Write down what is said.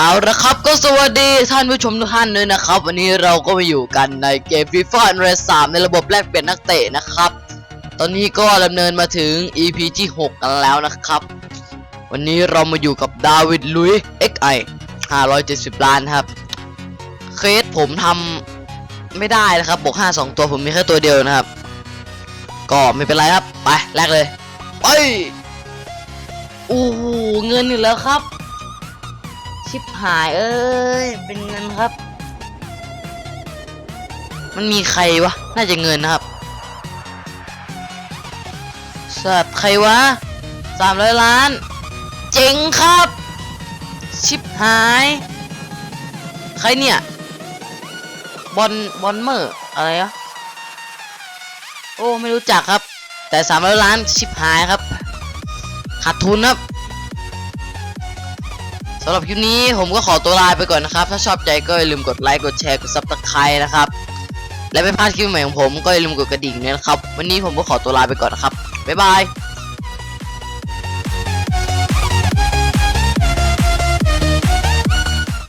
เอาละครับก็สวัสดีท่านผู้ชมทุกท่านด้วยนะครับ วันนี้เราก็มาอยู่กันในเกม FIFA u n r e 3ในระบบแลกเปลี่ยนนักเตะนะครับ ตอนนี้ก็ดำเนินมาถึง EP ที่ 6 กันแล้วนะครับ วันนี้เรามาอยู่กับดาวิดลุย XI 570 ล้านครับ เคสผมทำไม่ได้นะครับบวก5 2 ตัวผมมีแค่ตัวเดียวนะครับ ก็ไม่เป็นไรครับ ไปแลกเลย ไปโอ้โหเงินอีกแล้วครับ ชิบหายเอ้ย เป็นเงินครับ มันมีใครวะ น่าจะเงินนะครับ สัตว์ใครวะสามร้อยล้าน เจ๋งครับ ชิบหาย ใครเนี่ย บอลบอลเมอร์อะไรอะโอ้ ไม่รู้จักครับ แต่สามร้อยล้านชิบหายครับ ขาดทุนครับำหรับคลิปนี้ผมก็ขอตัวลาไปก่อนนะครับ ถ้าชอบใจก็อย่าลืมกดไลค์กดแชร์กดซับสไครต์นะครับ และไม่พลาดคลิปใหม่ของผมก็อย่าลืมกดกระดิ่งด้วยนะครับ วันนี้ผมก็ขอตัวลาไปก่อนนะครับบ๊ายบาย